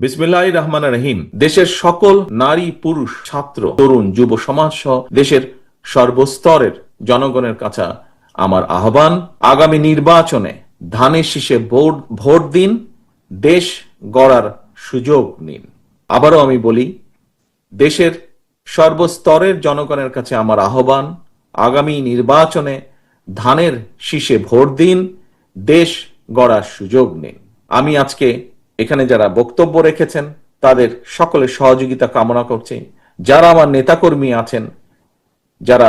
বিসমিল্লাহ রহমান রহিম। দেশের সকল নারী, পুরুষ, ছাত্র, তরুণ, যুব সমাজ সহ দেশের সর্বস্তরের জনগণের কাছে আমার আহ্বান, আগামী নির্বাচনে ধানের শীষে ভোট ভোট দিন, দেশ গড়ার সুযোগ নিন। আবারও আমি বলি, দেশের সর্বস্তরের জনগণের কাছে আমার আহ্বান, আগামী নির্বাচনে ধানের শীষে ভোট দিন, দেশ গড়ার সুযোগ নিন। আমি আজকে এখানে যারা বক্তব্য রেখেছেন, তাদের সকলের সহযোগিতা কামনা করছি। যারা আমার নেতাকর্মী আছেন, যারা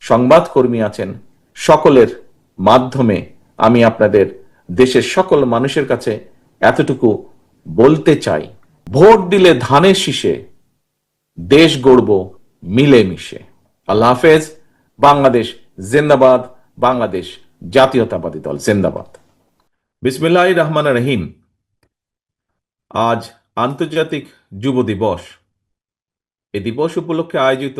সংবাদকর্মী আছেন, সকলের মাধ্যমে আমি আপনাদের দেশের সকল মানুষের কাছে এতটুকু বলতে চাই। ভোট দিলে ধানের শীষে, দেশ গড়ব মিলেমিশে। আল্লাহ হাফেজ, বাংলাদেশ জিন্দাবাদ, বাংলাদেশ জাতীয়তাবাদী দল জিন্দাবাদ। বিসমিল্লাহ রহমান রহিম। আজ আন্তর্জাতিক যুব দিবস। এই দিবস উপলক্ষে আয়োজিত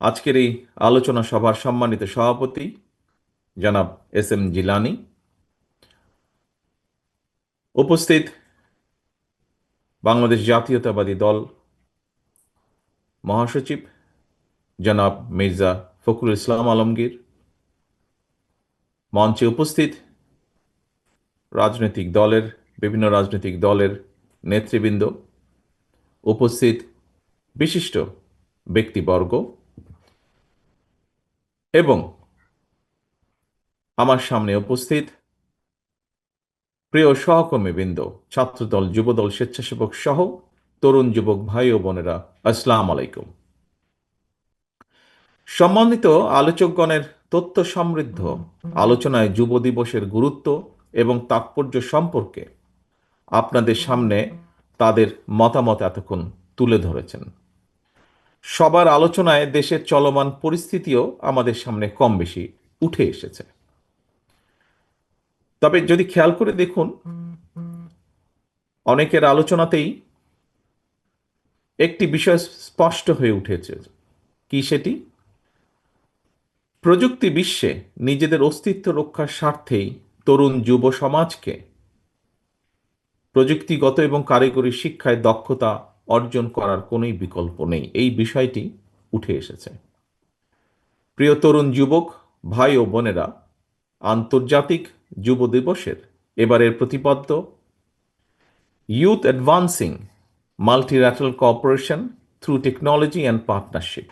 আজকের এই আলোচনা সভার সম্মানিত সভাপতি জনাব এস এম জিলানি। উপস্থিত বাংলাদেশ জাতীয়তাবাদী দল মহাসচিব জনাব মির্জা ফখরুল ইসলাম আলমগীর। মঞ্চে উপস্থিত রাজনৈতিক দলের বিভিন্ন রাজনৈতিক দলের নেতৃবৃন্দ উপস্থিত বিশিষ্ট ব্যক্তিবর্গ এবং আমার সামনে উপস্থিত প্রিয় সহকর্মীবৃন্দ, ছাত্রদল, যুবদল, স্বেচ্ছাসেবক সহ তরুণ যুবক ভাই ও বোনেরা, আসসালাম আলাইকুম। সম্মানিত আলোচকগণের তথ্য সমৃদ্ধ, আলোচনায় যুব দিবসের গুরুত্ব এবং তাৎপর্য সম্পর্কে আপনাদের সামনে তাদের মতামত এতক্ষণ তুলে ধরেছেন। সবার আলোচনায় দেশের চলমান পরিস্থিতিও আমাদের সামনে কম বেশি উঠে এসেছে। তবে যদি খেয়াল করে দেখুন, অনেকের আলোচনাতেই একটি বিষয় স্পষ্ট হয়ে উঠেছে কি সেটি? প্রযুক্তি বিশ্বে নিজেদের অস্তিত্ব রক্ষার স্বার্থেই তরুণ যুব সমাজকে প্রযুক্তিগত এবং কারিগরি শিক্ষায় দক্ষতা অর্জন করার কোনোই বিকল্প নেই। এই বিষয়টি উঠে এসেছে। প্রিয় তরুণ যুবক, ভাই ও বোনেরা, আন্তর্জাতিক যুব দিবসের এবারের প্রতিপাদ্য youth advancing multilateral corporation through technology and partnership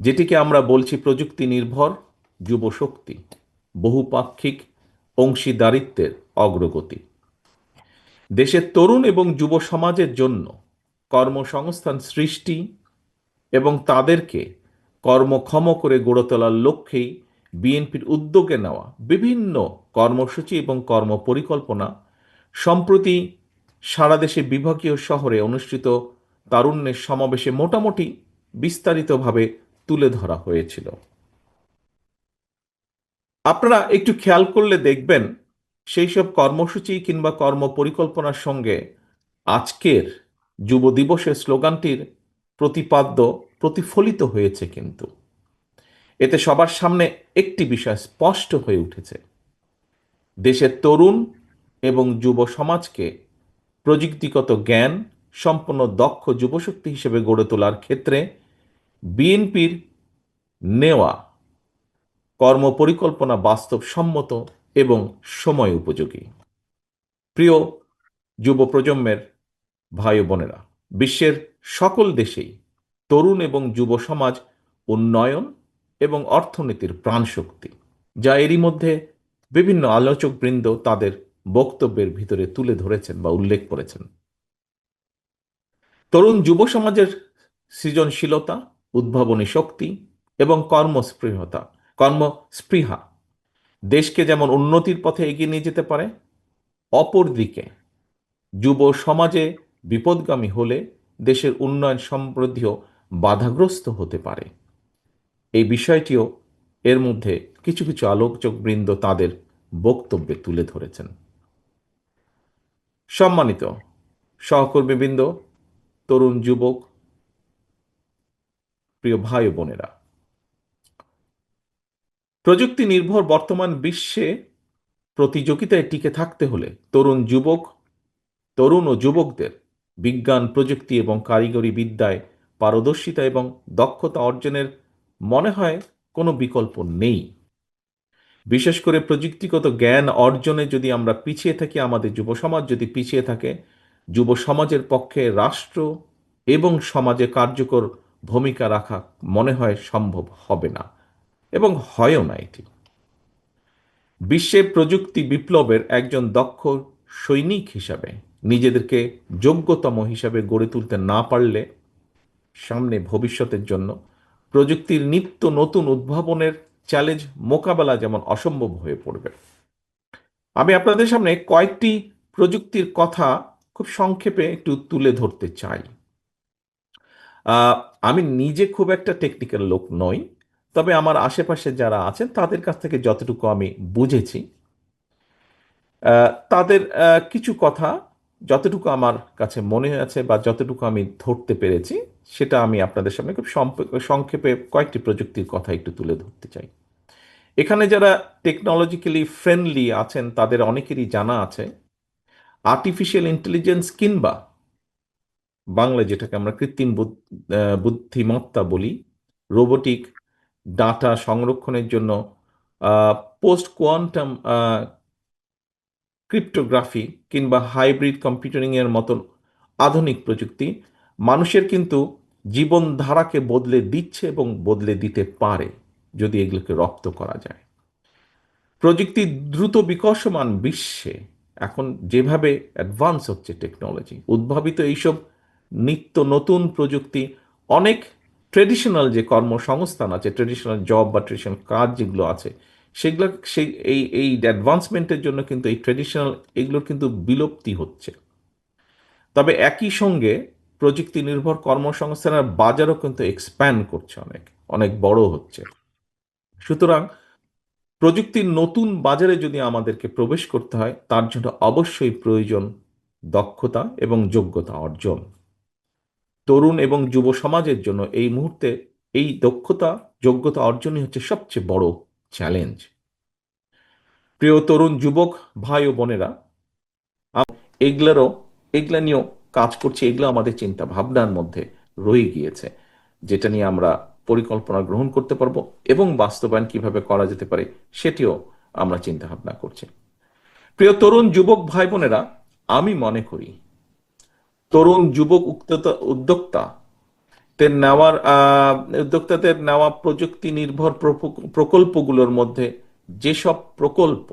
যেটিকে আমরা বলছি প্রযুক্তি নির্ভর যুব শক্তি, বহুপাক্ষিক অংশীদারিত্বের অগ্রগতি। দেশের তরুণ এবং যুব সমাজের জন্য কর্মসংস্থান সৃষ্টি এবং তাদেরকে কর্মক্ষম করে গড়ে তোলার লক্ষ্যেই বিএনপির উদ্যোগে নেওয়া বিভিন্ন কর্মসূচি এবং কর্মপরিকল্পনা সম্প্রতি সারা দেশে বিভাগীয় শহরে অনুষ্ঠিত তারুণ্যের সমাবেশে মোটামুটি বিস্তারিতভাবে তুলে ধরা হয়েছিল। আপনারা একটু খেয়াল করলে দেখবেন সেই সব কর্মসূচি কিংবা কর্ম পরিকল্পনার সঙ্গে আজকের যুব দিবসের স্লোগানটির প্রতিপাদ্য প্রতিফলিত হয়েছে কিন্তু। এতে সবার সামনে একটি বিষয় স্পষ্ট হয়ে উঠেছে। দেশের তরুণ এবং যুব সমাজকে প্রযুক্তিগত জ্ঞান, সম্পন্ন, দক্ষ যুবশক্তি হিসেবে গড়ে তোলার ক্ষেত্রে বিএনপির নেওয়া কর্মপরিকল্পনা বাস্তবসম্মত এবং সময় উপযোগী। প্রিয় যুব প্রজন্মের ভাই বোনেরা, বিশ্বের সকল দেশেই তরুণ এবং যুব সমাজ উন্নয়ন এবং অর্থনীতির প্রাণশক্তি, যা এরই মধ্যে বিভিন্ন আলোচকবৃন্দ তাদের বক্তব্যের ভিতরে তুলে ধরেছেন বা উল্লেখ করেছেন। তরুণ যুব সমাজের সৃজনশীলতা, উদ্ভাবনী শক্তি এবং কর্মস্পৃহতা, কর্মস্পৃহা দেশকে যেমন উন্নতির পথে এগিয়ে নিয়ে যেতে পারে, অপরদিকে যুব সমাজে বিপদগামী হলে দেশের উন্নয়ন সমৃদ্ধিও বাধাগ্রস্ত হতে পারে। এই বিষয়টিও এর মধ্যে কিছু কিছু আলোচকবৃন্দ তাদের বক্তব্যে তুলে ধরেছেন। সম্মানিত সহকর্মীবৃন্দ, তরুণ যুবক, প্রিয় ভাই বোনেরা প্রযুক্তি নির্ভর বর্তমান বিশ্বে প্রতিযোগিতায় টিকে থাকতে হলে তরুণ যুবক, তরুণ ও যুবকদের বিজ্ঞান, প্রযুক্তি এবং কারিগরি বিদ্যায় পারদর্শিতা এবং দক্ষতা অর্জনের মনে হয় কোনো বিকল্প নেই। বিশেষ করে প্রযুক্তিগত জ্ঞান অর্জনে যদি আমরা পিছিয়ে থাকি, আমাদের যুব সমাজ যদি পিছিয়ে থাকে, যুব সমাজের পক্ষে রাষ্ট্র এবং সমাজে কার্যকর ভূমিকা রাখা মনে হয় সম্ভব হবে না। এবং হয়ও না এটি। বিশ্বে প্রযুক্তি বিপ্লবের একজন দক্ষ সৈনিক হিসাবে নিজেদেরকে যোগ্যতম হিসাবে গড়ে তুলতে না পারলে সামনে ভবিষ্যতের জন্য প্রযুক্তির নিত্য নতুন উদ্ভাবনের চ্যালেঞ্জ মোকাবেলা যেমন অসম্ভব হয়ে পড়বে। আমি আপনাদের সামনে কয়েকটি প্রযুক্তির কথা খুব সংক্ষেপে একটু তুলে ধরতে চাই। আমি নিজে খুব একটা টেকনিক্যাল লোক নই। তবে আমার আশেপাশে যারা আছেন, তাদের কাছ থেকে যতটুকু আমি বুঝেছি তাদের কিছু কথা যতটুকু আমার কাছে মনে আছে বা যতটুকু আমি ধরতে পেরেছি, সেটা আমি আপনাদের সামনে খুব সংক্ষেপে কয়েকটি প্রযুক্তির কথা একটু তুলে ধরতে চাই। এখানে যারা টেকনোলজিক্যালি ফ্রেন্ডলি আছেন, তাদের অনেকেরই জানা আছে আর্টিফিশিয়াল ইন্টেলিজেন্স কিংবা বাংলায় যেটাকে আমরা কৃত্রিম বুদ- বুদ্ধিমত্তা বলি রোবোটিক ডাটা সংরক্ষণের জন্য পোস্ট কোয়ান্টাম ক্রিপ্টোগ্রাফি কিংবা হাইব্রিড কম্পিউটারিংয়ের মতন আধুনিক প্রযুক্তি মানুষের কিন্তু জীবনধারাকে বদলে দিচ্ছে এবং বদলে দিতে পারে যদি এগুলোকে রপ্ত করা যায়। প্রযুক্তি দ্রুত বিকশমান বিশ্বে এখন যেভাবে অ্যাডভান্স হচ্ছে টেকনোলজি উদ্ভাবিত এইসব নিত্য নতুন প্রযুক্তি অনেক ট্রেডিশনাল যে কর্মসংস্থান আছে ট্রেডিশনাল জব বা ট্রেডিশনাল কাজ যেগুলো আছে, সেগুলো সেই, এই এই অ্যাডভান্সমেন্টের জন্য কিন্তু এই ট্রেডিশনাল এগুলোর কিন্তু বিলুপ্তি হচ্ছে। তবে একই সঙ্গে প্রযুক্তি নির্ভর কর্মসংস্থানের বাজারও কিন্তু এক্সপ্যান্ড করছে অনেক অনেক বড় হচ্ছে। সুতরাং প্রযুক্তির নতুন বাজারে যদি আমাদেরকে প্রবেশ করতে হয়, তার জন্য অবশ্যই প্রয়োজন দক্ষতা এবং যোগ্যতা অর্জন। তরুণ এবং যুব সমাজের জন্য এই মুহূর্তে এই দক্ষতা, যোগ্যতা অর্জনই হচ্ছে সবচেয়ে বড় চ্যালেঞ্জ প্রিয় তরুণ যুবক ভাই ও বোনেরা এগুলারও, এগুলা নিয়েও কাজ করছে, এগুলো আমাদের চিন্তা ভাবনার মধ্যে রয়ে গিয়েছে, যেটা নিয়ে আমরা পরিকল্পনা গ্রহণ করতে পারব এবং বাস্তবায়ন কীভাবে করা যেতে পারে সেটিও আমরা চিন্তা ভাবনা করছি। প্রিয় তরুণ যুবক ভাই বোনেরা, আমি মনে করি তরুণ যুবক উদ্যোক্তা। তে নেওয়ার উদ্যোক্তাদের নেওয়া প্রযুক্তি নির্ভর প্রকল্পগুলোর মধ্যে যেসব প্রকল্প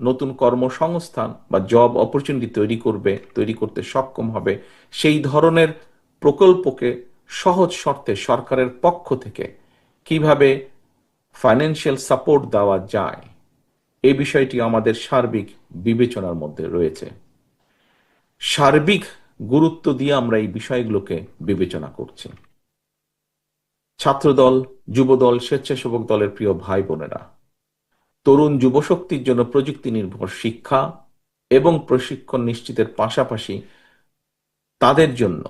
নতুন কর্মসংস্থান বা জব অপরচুনিটি তৈরি করবে, তৈরি করতে সক্ষম হবে, সেই ধরনের প্রকল্পকে সহজ শর্তে সরকারের পক্ষ থেকে কীভাবে ফাইন্যান্সিয়াল সাপোর্ট দেওয়া যায় এই বিষয়টি আমাদের সার্বিক বিবেচনার মধ্যে রয়েছে। সার্বিক গুরুত্ব দিয়ে আমরা এই বিষয়গুলোকে বিবেচনা করছি। ছাত্রদল, যুবদল, স্বেচ্ছাসেবক দলের প্রিয় ভাই বোনেরা, তরুণ যুবশক্তির জন্য প্রযুক্তি নির্ভর শিক্ষা এবং প্রশিক্ষণ নিশ্চিতের পাশাপাশি তাদের জন্য,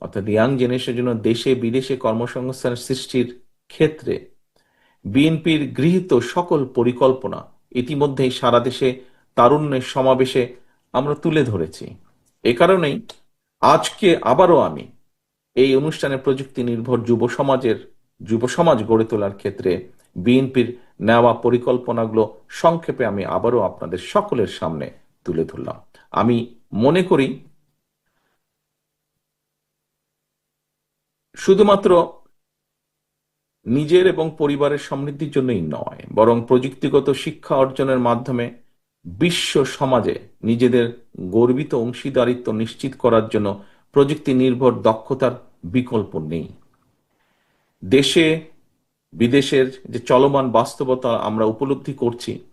অর্থাৎ ইয়াং জেনারেশনের জন্য দেশে বিদেশে কর্মসংস্থান সৃষ্টির ক্ষেত্রে বিএনপির গৃহীত সকল পরিকল্পনা ইতিমধ্যেই সারা দেশে তারুণ্যের সমাবেশে আমরা তুলে ধরেছি। এ কারণেই আজকে আবারও আমি এই অনুষ্ঠানে প্রযুক্তি নির্ভর যুব সমাজের, যুব সমাজ গড়ে তোলার ক্ষেত্রে বিএনপির নেওয়া পরিকল্পনাগুলো সংক্ষেপে আমি আবারও আপনাদের সকলের সামনে তুলে ধরলাম। আমি মনে করি শুধুমাত্র নিজের এবং পরিবারের সমৃদ্ধির জন্যই নয়, বরং প্রযুক্তিগত শিক্ষা অর্জনের মাধ্যমে বিশ্ব সমাজে নিজেদের গর্বিত অংশীদারিত্ব নিশ্চিত করার জন্য প্রযুক্তি নির্ভর দক্ষতার বিকল্প নেই। দেশে বিদেশের যে চলমান বাস্তবতা আমরা উপলব্ধি করছি,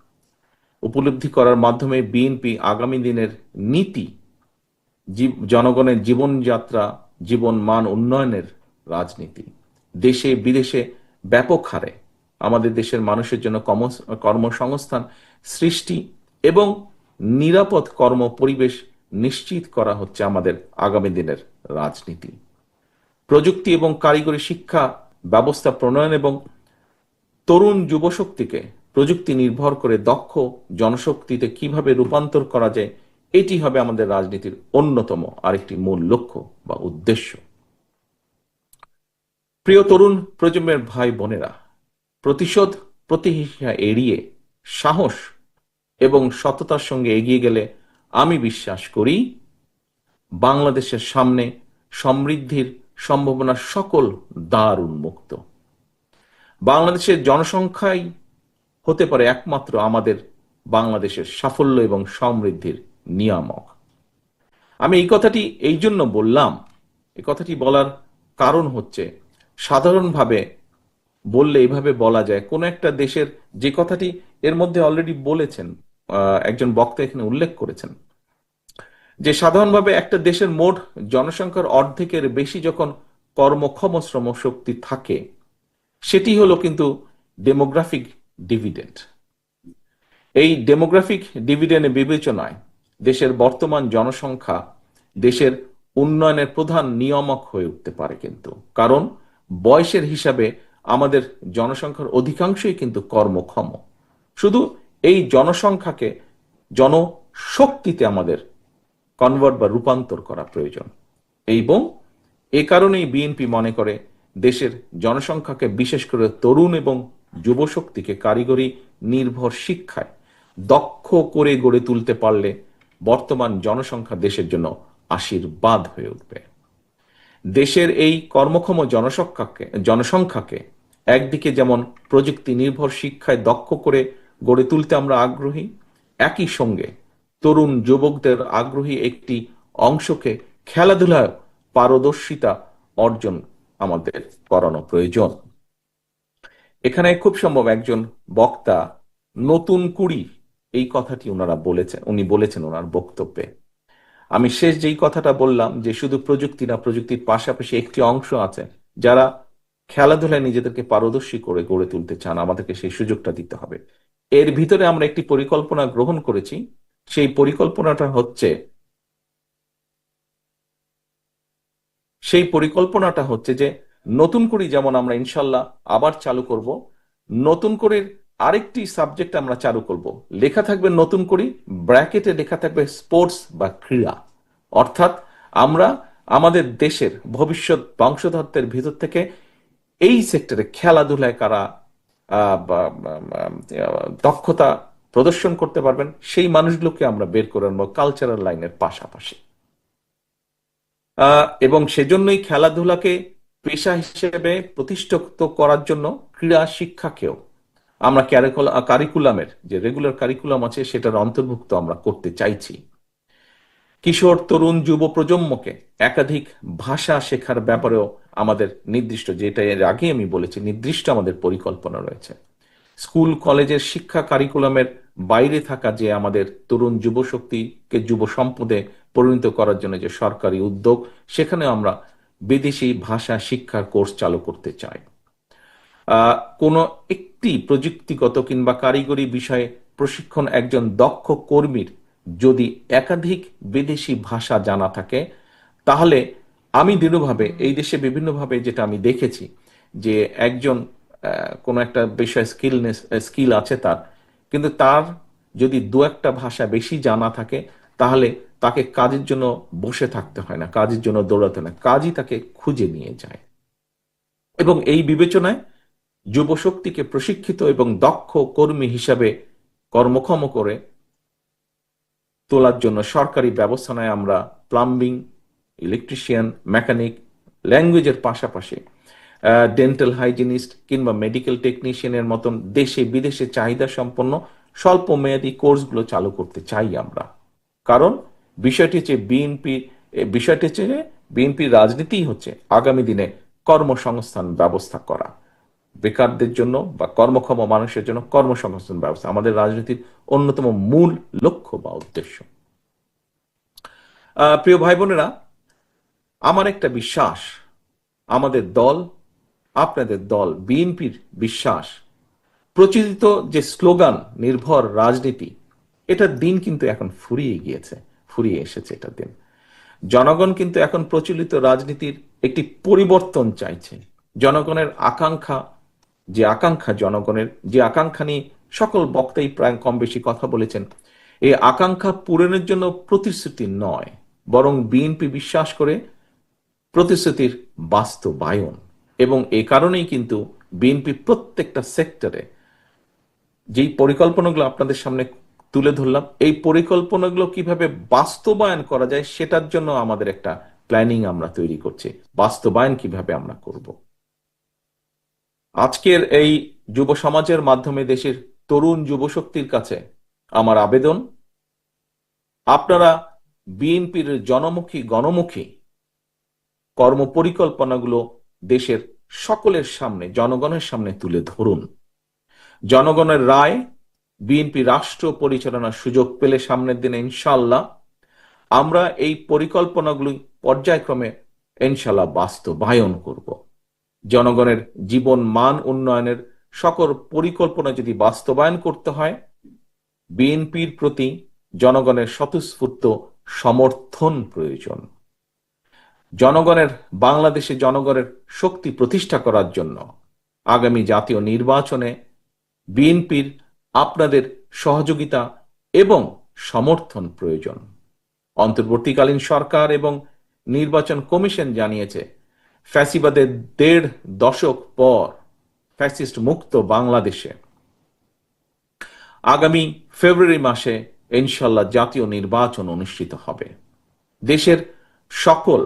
উপলব্ধি করার মাধ্যমে বিএনপি আগামী দিনের নীতি জনগণের জীবনযাত্রা, জীবন মান উন্নয়নের রাজনীতি। দেশে বিদেশে ব্যাপক হারে আমাদের দেশের মানুষের জন্য কর্ম- কর্মসংস্থান সৃষ্টি এবং নিরাপদ কর্ম পরিবেশ নিশ্চিত করা হচ্ছে আমাদের আগামী দিনের রাজনীতি। প্রযুক্তি এবং কারিগরি শিক্ষা, ব্যবস্থা প্রণয়ন এবং তরুণ যুবশক্তিকে প্রযুক্তি নির্ভর করে দক্ষ জনশক্তিতে কীভাবে রূপান্তর করা যায়, এটি হবে আমাদের রাজনীতির অন্যতম আরেকটি মূল লক্ষ্য বা উদ্দেশ্য। প্রিয় তরুণ প্রজন্মের ভাই বোনেরা প্রতিশোধ, প্রতিহিংসা এড়িয়ে সাহস এবং সততার সঙ্গে এগিয়ে গেলে আমি বিশ্বাস করি বাংলাদেশের সামনে সমৃদ্ধির সম্ভাবনা সকল দ্বার উন্মুক্ত। বাংলাদেশের জনসংখ্যাই হতে পারে একমাত্র আমাদের বাংলাদেশের সাফল্য এবং সমৃদ্ধির নিয়ামক। আমি এই কথাটি এই জন্য বললাম, এই কথাটি বলার কারণ হচ্ছে সাধারণভাবে বললে এইভাবে বলা যায়, কোন একটা দেশের যে কথাটি এর মধ্যে অলরেডি বলেছেন একজন বক্তা এখানে উল্লেখ করেছেন যে সাধারণভাবে একটা দেশের মোট জনসংখ্যার অর্ধেকের বেশি যখন কর্মক্ষম শ্রম শক্তি থাকে, সেটি হলো কিন্তু ডেমোগ্রাফিক ডিভিডেন্ড এই ডেমোগ্রাফিক ডিভিডেন্ড বিবেচনায় দেশের বর্তমান জনসংখ্যা দেশের উন্নয়নের প্রধান নিয়ামক হয়ে উঠতে পারে কিন্তু। কারণ বয়সের হিসাবে আমাদের জনসংখ্যার অধিকাংশই কিন্তু কর্মক্ষম। শুধু এই জনসংখ্যাকে জনশক্তিতে আমাদের কনভার্ট বা রূপান্তর করা প্রয়োজন। এবং এ কারণেই বিএনপি মনে করে দেশের জনসংখ্যাকে বিশেষ করে তরুণ এবং যুবশক্তিকে কারিগরি নির্ভর শিক্ষায় দক্ষ করে গড়ে তুলতে পারলে বর্তমান জনসংখ্যা দেশের জন্য আশীর্বাদ হয়ে উঠবে। দেশের এই কর্মক্ষম জনসংখ্যাকে জনসংখ্যাকে একদিকে যেমন প্রযুক্তি নির্ভর শিক্ষায় দক্ষ করে গড়ে তুলতে আমরা আগ্রহী। একই সঙ্গে তরুণ যুবকদের আগ্রহী একটি অংশকে খেলাধুলায় পারদর্শিতা অর্জন আমাদের করানো প্রয়োজন। এখানে খুব সম্ভব একজন বক্তা নতুন কুড়ি এই কথাটি ওনারা বলেছেন, উনি বলেছেন ওনার বক্তব্যে। আমি শেষ যেই কথাটা বললাম যে শুধু প্রযুক্তি না, প্রযুক্তির পাশাপাশি একটি অংশ আছে, যারা খেলাধুলায় নিজেদেরকে পারদর্শী করে গড়ে তুলতে চান, আমাদেরকে সেই সুযোগটা দিতে হবে। এর ভিতরে আমরা একটি পরিকল্পনা গ্রহণ করেছি। সেই পরিকল্পনাটা হচ্ছে, সেই পরিকল্পনাটা হচ্ছে যে নতুন করে যেমন আমরা ইনশাল্লাহ আবার চালু করব, নতুন করে আরেকটি সাবজেক্ট আমরা চালু করব। লেখা থাকবে নতুন করে, ব্র্যাকেটে লেখা থাকবে স্পোর্টস বা ক্রীড়া। অর্থাৎ আমরা আমাদের দেশের ভবিষ্যৎ বংশধরদের ভিতর থেকে এই সেক্টরে খেলাধুলায় কারা দক্ষতা প্রদর্শন করতে পারবেন, সেই মানুষগুলোকে আমরা বের করে আনব কালচারাল লাইনের পাশাপাশি। এবং সেজন্যই খেলাধুলাকে পেশা হিসেবে প্রতিষ্ঠিত করার জন্য ক্রীড়া শিক্ষাকেও আমরা কারিকুলামের যে রেগুলার কারিকুলাম আছে, সেটার অন্তর্ভুক্ত আমরা করতে চাইছি। কিশোর, তরুণ, যুব প্রজন্মকে একাধিক ভাষা শেখার ব্যাপারেও আমাদের নির্দিষ্ট, যেটা এর আগে আমি বলেছি, নির্দিষ্ট আমাদের পরিকল্পনা রয়েছে। স্কুল, কলেজের শিক্ষা কারিকুলামের বাইরে থাকা যে আমাদের তরুণ যুব শক্তিকে যুব সম্পদে পরিণত করার জন্য যে সরকারি উদ্যোগ সেখানে আমরা বিদেশি ভাষা শিক্ষার কোর্স চালু করতে চাই। কোনো একটি প্রযুক্তিগত কিংবা কারিগরি বিষয়ে প্রশিক্ষণ একজন দক্ষ কর্মীর যদি একাধিক বিদেশি ভাষা জানা থাকে, তাহলে আমি দৃঢ়ভাবে, এই দেশে বিভিন্নভাবে যেটা আমি দেখেছি, যে একজন কোনো একটা বিষয় স্কিলনেস স্কিল আছে তার, কিন্তু তার যদি দু একটা ভাষা বেশি জানা থাকে, তাহলে তাকে কাজের জন্য বসে থাকতে হয় না, কাজের জন্য দৌড়াতে না, কাজই তাকে খুঁজে নিয়ে যায়। এবং এই বিবেচনায় যুবশক্তিকে প্রশিক্ষিত এবং দক্ষ কর্মী হিসাবে কর্মক্ষম করে তোলার জন্য সরকারি ব্যবস্থায় আমরা প্লাম্বিং ইলেকট্রিশিয়ান মেকানিক ল্যাঙ্গুয়েজের পাশাপাশি ডেন্টাল হাইজিনিস্ট কিংবা মেডিকেল টেকনিশিয়ানের মতন দেশে বিদেশে চাহিদা সম্পন্ন স্বল্প মেয়াদী কোর্সগুলো চালু করতে চাই আমরা। কারণ বিষয়টি হচ্ছে বিএনপি বিষয়টি হচ্ছে বিএনপির রাজনীতিই হচ্ছে আগামী দিনে কর্মসংস্থান ব্যবস্থা করা। বেকারদের জন্য বা কর্মক্ষম মানুষের জন্য কর্মসংস্থান ব্যবস্থা আমাদের রাজনীতির অন্যতম মূল লক্ষ্য বা উদ্দেশ্য। প্রিয় ভাই বোনেরা, আমার একটা বিশ্বাস, আমাদের দল, আপনাদের দল, বিএনপির বিশ্বাস, প্রচলিত যে স্লোগান, নির্ভর রাজনীতি, এটার দিন কিন্তু এখন ফুরিয়ে গিয়েছে, ফুরিয়ে এসেছে এটার দিন। জনগণ কিন্তু এখন প্রচলিত রাজনীতির একটি পরিবর্তন চাইছে। জনগণের আকাঙ্ক্ষা যে আকাঙ্ক্ষা জনগণের, যে আকাঙ্ক্ষা নিয়ে সকল বক্তাই প্রায় কম বেশি কথা বলেছেন, এই আকাঙ্ক্ষা পূরণের জন্য প্রতিশ্রুতি নয়, বরং বিএনপি বিশ্বাস করে প্রতিশ্রুতির বাস্তবায়ন। এবং এ কারণেই কিন্তু বিএনপি প্রত্যেকটা সেক্টরে যেই পরিকল্পনাগুলো আপনাদের সামনে তুলে ধরলাম, এই পরিকল্পনাগুলো কীভাবে বাস্তবায়ন করা যায় সেটার জন্য আমাদের একটা প্ল্যানিং আমরা তৈরি করছি। বাস্তবায়ন কীভাবে আমরা করব? আজকের এই যুব সমাজের মাধ্যমে দেশের তরুণ যুবশক্তির কাছে আমার আবেদন, আপনারা বিএনপির জনমুখী, গণমুখী কর্মপরিকল্পনাগুলো দেশের সকলের সামনে, জনগণের সামনে তুলে ধরুন। জনগণের রায়, বিএনপি রাষ্ট্র পরিচালনার সুযোগ পেলে সামনের দিনে ইনশাল্লাহ আমরা এই পরিকল্পনাগুলি পর্যায়ক্রমে ইনশাল্লাহ বাস্তবায়ন করব। জনগণের জীবন মান উন্নয়নের সকল পরিকল্পনা যদি বাস্তবায়ন করতে হয়, বিএনপির প্রতি জনগণের স্বতঃস্ফূর্ত সমর্থন প্রয়োজন। জনগণের, বাংলাদেশে জনগণের শক্তি প্রতিষ্ঠা করার জন্য আগামী জাতীয় নির্বাচনে বিএনপির আপনাদের সহযোগিতা এবং সমর্থন প্রয়োজন। অন্তর্বর্তীকালীন সরকার এবং নির্বাচন কমিশন জানিয়েছে ফ্যাসিবাদের দেড় দশক পর ফ্যাসিস্ট মুক্ত বাংলাদেশে। আগামী ফেব্রুয়ারি মাসে ইনশাল্লাহ জাতীয় নির্বাচন অনুষ্ঠিত হবে। দেশের সকল